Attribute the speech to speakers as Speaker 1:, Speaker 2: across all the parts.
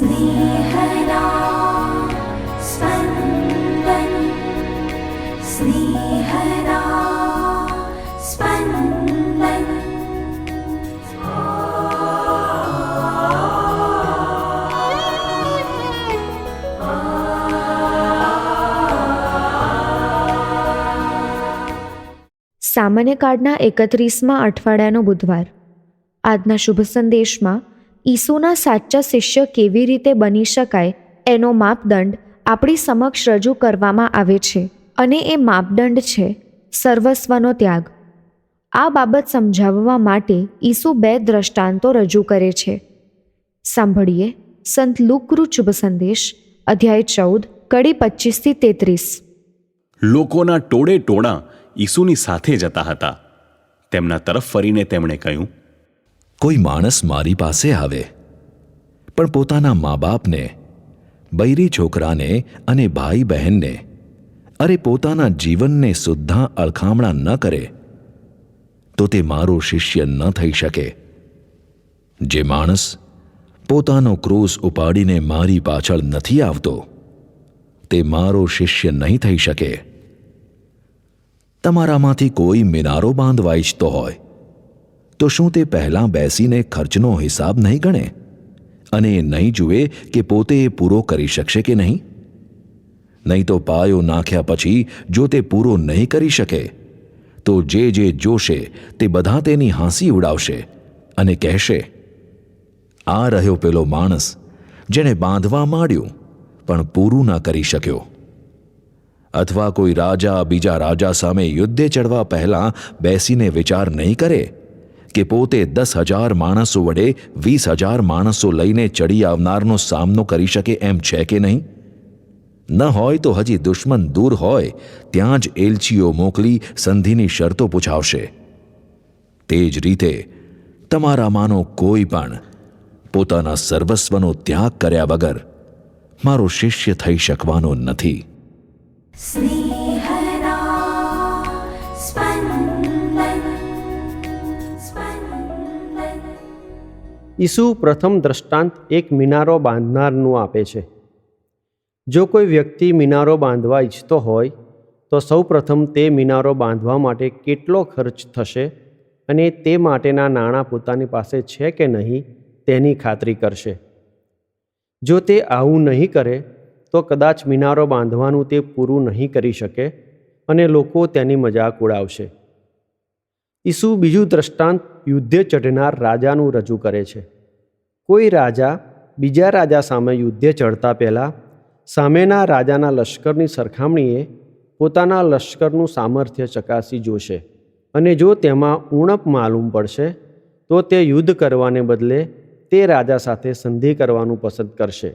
Speaker 1: स्नेहदा स्पन्दन् स्नेहदा स्पन्दन्
Speaker 2: સામાન્ય કાર્ડના એકત્રીસમાં અઠવાડિયાનો બુધવાર આજના શુભ સંદેશમાં ઈસુના સાચા શિષ્ય કેવી રીતે બની શકાય એનો માપદંડ આપણી સમક્ષ રજૂ કરવામાં આવે છે અને એ માપદંડ છે સર્વસ્વનો ત્યાગ. આ બાબત સમજાવવા માટે ઈસુ બે દ્રષ્ટાંતો રજૂ કરે છે. સાંભળીએ સંત લુકૃ શુભ સંદેશ, અધ્યાય ચૌદ, કડી પચીસથી તેત્રીસ.
Speaker 3: લોકોના ટોળે ટોળા ઈસુની સાથે જતા હતા. તેમના તરફ ફરીને તેમણે કહ્યું
Speaker 4: કોઈ માણસ મારી પાસે આવે. પણ પોતાના મા બાપને બૈરી છોકરાને અને ભાઈ બહેનને અરે પોતાના જીવનને સુદ્ધા અળખામણા ન કરે, તો તે મારો શિષ્ય ન થઈ શકે. જે માણસ પોતાનો ક્રોસ ઉપાડીને મારી પાછળ નથી આવતો, તે મારો શિષ્ય નહીં થઈ શકે. તમારામાંથી કોઈ મિનારો બાંધવા ઈચ્છતો હોય. તો શું તે પહેલાં બેસીને ખર્ચનો હિસાબ નહીં ગણે? અને નહીં જુએ કે પોતે એ પૂરો કરી શકશે કે નહીં? નહીં તો પાયો નાખ્યા પછી જો તે પૂરો નહીં કરી શકે, તો જે જે જોશે તે બધા તેની હાંસી ઉડાવશે અને કહેશે, આ રહ્યો પેલો માણસ જેણે બાંધવા માંડ્યું, પણ પૂરું ના કરી શક્યો. અથવા કોઈ રાજા બીજા રાજા સામે યુદ્ધે ચડવા પહેલાં બેસીને વિચાર નહીં કરે કે પોતે દસ હજાર માણસો વડે વીસ હજાર માણસો લઈને ચડી આવનારનો સામનો કરી શકે એમ છે કે નહીં? ન હોય તો હજી દુશ્મન દૂર હોય, ત્યાં જ એલચીઓ મોકલી સંધિની શરતો પૂછાવશે. તે જ રીતે તમારામાંનો કોઈ પણ પોતાના સર્વસ્વનો ત્યાગ કર્યા વગર મારો શિષ્ય થઈ શકવાનો નથી.
Speaker 5: ઈસુ પ્રથમ દ્રષ્ટાંત એક મિનારો બાંધનારનું આપે છે. જો કોઈ વ્યક્તિ મિનારો બાંધવા ઈચ્છતો હોય, તો સૌપ્રથમ તે મિનારો બાંધવા માટે કેટલો ખર્ચ થશે અને તે માટેના નાણાં પોતાની પાસે છે કે નહીં તેની ખાતરી કરશે. જો તે આવું નહીં કરે, તો કદાચ મિનારો બાંધવાનું તે પૂરું નહીં કરી શકે અને લોકો તેની મજાક ઉડાવશે. ઈસુ બીજું દ્રષ્ટાંત યુદ્ધે ચઢનાર રાજાનું રજૂ કરે છે. કોઈ રાજા બીજા રાજા સામે યુદ્ધે ચઢતા પહેલાં સામેના રાજાના લશ્કરની સરખામણીએ પોતાના લશ્કરનું સામર્થ્ય ચકાસી જોશે અને જો તેમાં ઉણપ માલુમ પડશે, તો તે યુદ્ધ કરવાને બદલે તે રાજા સાથે સંધિ કરવાનું પસંદ કરશે.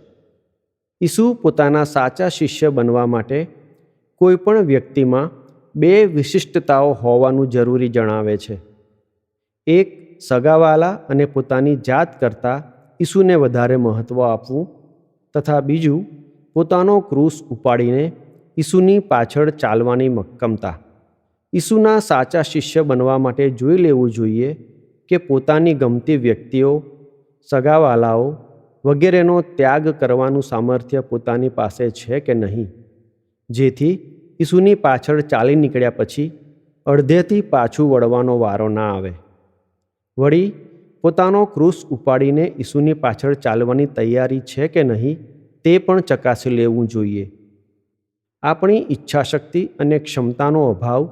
Speaker 5: ઈસુ પોતાના સાચા શિષ્ય બનવા માટે કોઈ પણ વ્યક્તિમાં બે વિશિષ્ટતાઓ હોવાનું જરૂરી જણાવે છે. એક, સગાવાલા અને પોતાની જાત કરતાં ઈસુને વધારે મહત્ત્વ આપવું. તથા બીજું, પોતાનો ક્રૂસ ઉપાડીને ઈસુની પાછળ ચાલવાની મક્કમતા. ઈસુના સાચા શિષ્ય બનવા માટે જોઈ લેવું જોઈએ કે પોતાની ગમતી વ્યક્તિઓ, સગાવાલાઓ વગેરેનો ત્યાગ કરવાનું સામર્થ્ય પોતાની પાસે છે કે નહીં. જેથી ઈસુની પાછળ ચાલી નીકળ્યા પછી અડધેથી પાછું વળવાનો વારો ના આવે. વળી પોતાનો ક્રૂસ ઉપાડીને ઈસુની પાછળ ચાલવાની તૈયારી છે કે નહીં તે પણ ચકાસી લેવું જોઈએ. આપણી ઈચ્છાશક્તિ અને ક્ષમતાનો અભાવ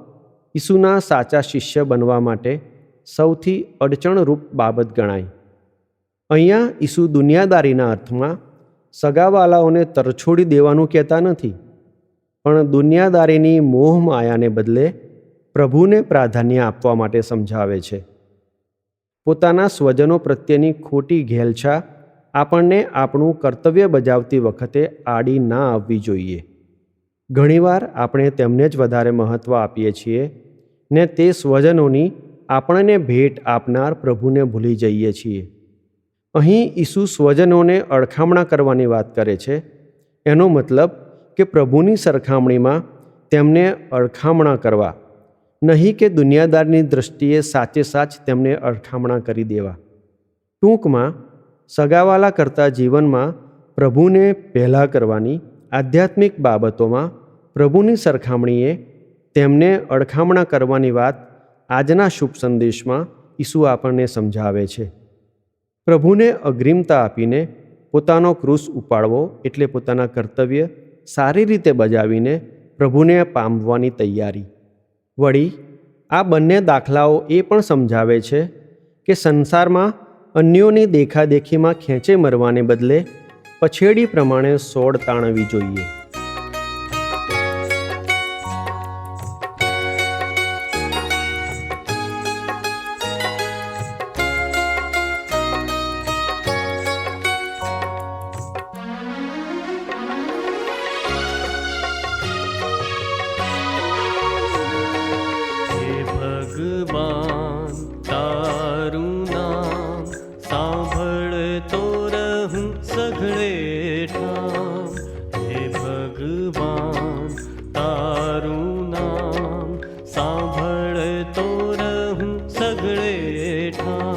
Speaker 5: ઈસુના સાચા શિષ્ય બનવા માટે સૌથી અડચણરૂપ બાબત ગણાય. અહીંયા ઈસુ દુનિયાદારીના અર્થમાં સગાવાલાઓને તરછોડી દેવાનું કહેતા નથી. પણ દુનિયાદારીની મોહ માયાને બદલે પ્રભુને પ્રાધાન્ય આપવા માટે સમજાવે છે. પોતાના સ્વજનો પ્રત્યેની ખોટી ઘેલછા આપણને આપણું કર્તવ્ય બજાવતી વખતે આડી ના આવવી જોઈએ. ઘણીવાર આપણે તેમને જ વધારે મહત્ત્વ આપીએ છીએ ને તે સ્વજનોની આપણને ભેટ આપનાર પ્રભુને ભૂલી જઈએ છીએ. અહીં ઈસુ સ્વજનોને અળખામણા કરવાની વાત કરે છે. એનો મતલબ કે પ્રભુની સરખામણીમાં તેમને અળખામણા કરવા. નહીં કે દુનિયાદારની દૃષ્ટિએ સાચે સાચ તેમને અળખામણા કરી દેવા. ટૂંકમાં, સગાવાલા કરતા જીવનમાં પ્રભુને પહેલાં કરવાની આધ્યાત્મિક બાબતોમાં પ્રભુની સરખામણીએ તેમને અળખામણા કરવાની વાત આજના શુભ સંદેશમાં ઈસુ આપણને સમજાવે છે. પ્રભુને અગ્રિમતા આપીને પોતાનો ક્રુસ ઉપાડવો એટલે પોતાના કર્તવ્ય સારી રીતે બજાવીને પ્રભુને પામવાની તૈયારી. વળી, આ બંને દાખલાઓ એ પણ સમજાવે છે કે સંસારમાં અન્યોની દેખાદેખીમાં ખેંચે મરવાને બદલે પછેડી પ્રમાણે સોડ તાણવી જોઈએ.
Speaker 6: time.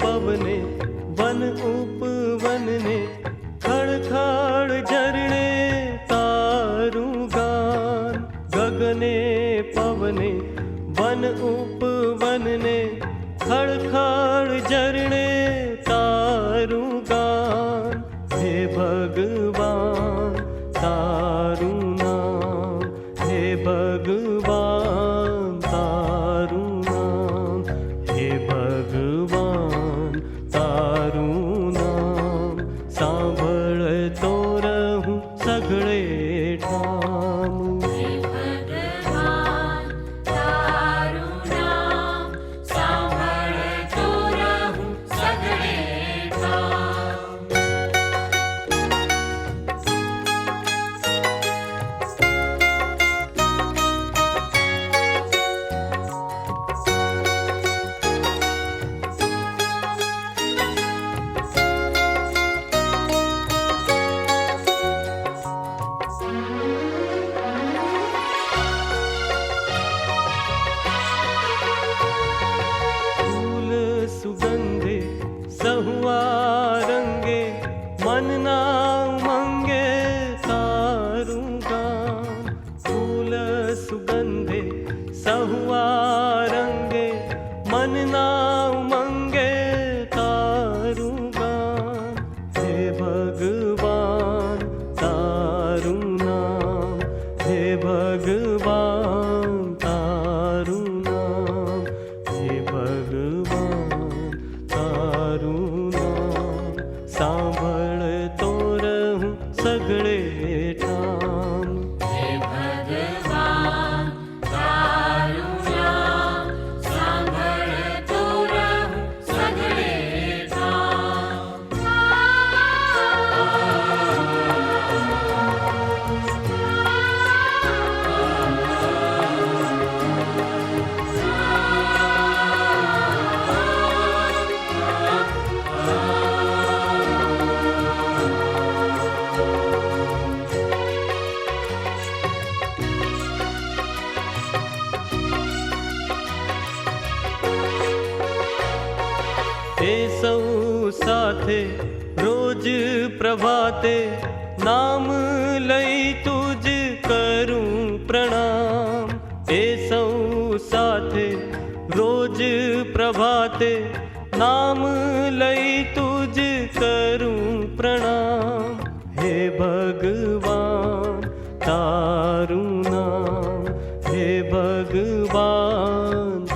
Speaker 6: પવને, વન ઉપવનને ખડખડ ઝરણે તારું ગાન. ગગને, પવને, વન ઉપવનને ખડખડ ઝરણે તારું ગાન. હે ભગવાન રંગે મનના ઉમંગે તારું ગામ ફૂલ સુગંધે સહુઆ રંગે મનના ઉમંગે તારું ગામ હે ભગવાન તારું નામ હે ભગવાન નામ લઈ તુજ કરું પ્રણામ. એ સૌ સાથે રોજ પ્રભાતે નામ લઈ તુજ કરું પ્રણામ. હે ભગવાન, તારું નામ. હે ભગવાન